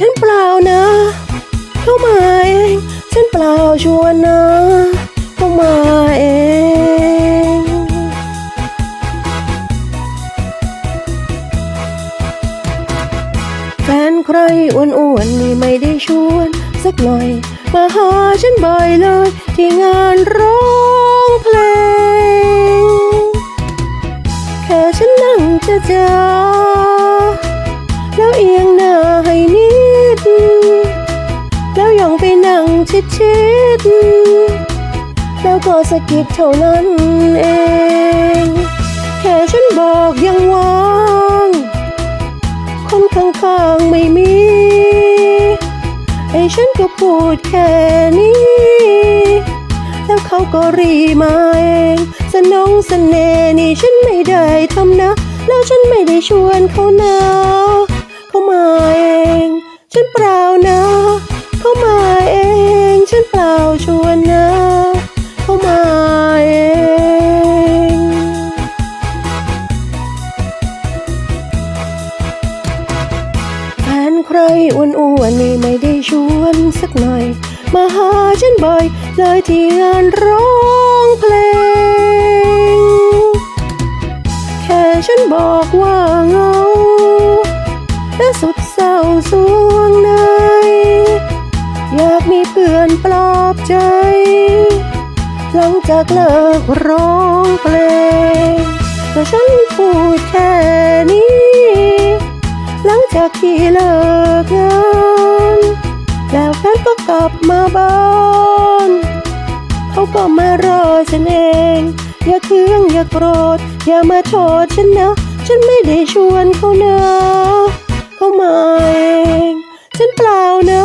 ฉันเปล่านะ เข้ามาเอง ฉันเปล่าชวนนะ เข้ามาเองแฟนใครอ้วนๆนี่ไม่ได้ชวนสักหน่อย มาหาฉันบ่อยเลย ที่งานร้องเพลง แค่ฉันนั่งจะเจา ๆแล้วก็สะกิดเท่านั้นเอง แค่ฉันบอกยังว่าง คนข้างๆไม่มี ไอ้ฉันก็พูดแค่นี้ แล้วเขาก็รีมาเองสนองเสน่ห์นี่ฉันไม่ได้ทำนะ แล้วฉันไม่ได้ชวนเขานะ เขามาเอง ฉันเปล่า รอ้วนนี่ไม่ได้ชวนสักหน่อย มาหาฉันบ่อย เลยที่งานร้องเพลง แค่ฉันบอกว่าเงาและสุดเศร้าสวงใน อยากมีเพื่อนปลอบใจ หลังจากเลิกร้องเพลงแต่ฉันพูดแค่นี้ จากที่เลิกงานแล้วแฟนก็กลับมาบ้านเขาก็มารอฉันเอง อย่าเคืองอย่าโกรธ อย่ามาโทษฉันนะ ฉันไม่ได้ชวนเขานะเขามาเอง ฉันเปล่านะ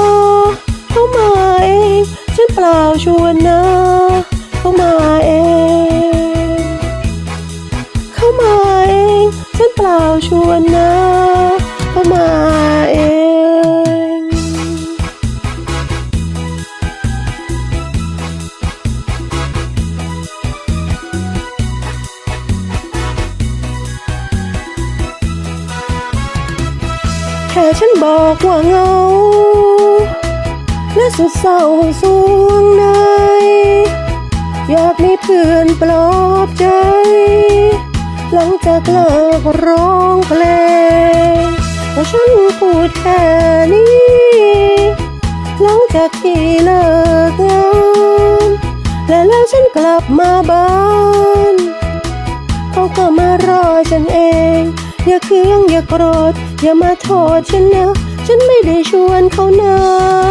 เขามาเอง ฉันเปล่าชวนนะเขามาเองเขามาเอง ฉันเปล่าชวนนะเข้า มาเองแค่ฉันบอกว่าเงา และสุดเศร้าสวงในอยากมีเพื่อนปลอบใจ หลังจากเลิกร้องเพลง ว่าฉันพูดแค่นี้หลังจากที่เลิกงานและแล้วฉันกลับมาบ้านเขาก็มารอฉันเอง อย่าเคืองอย่าโกรธ อย่ามาโทษฉันนะ ฉันไม่ได้ชวนเขานะเขามาเองฉันานะ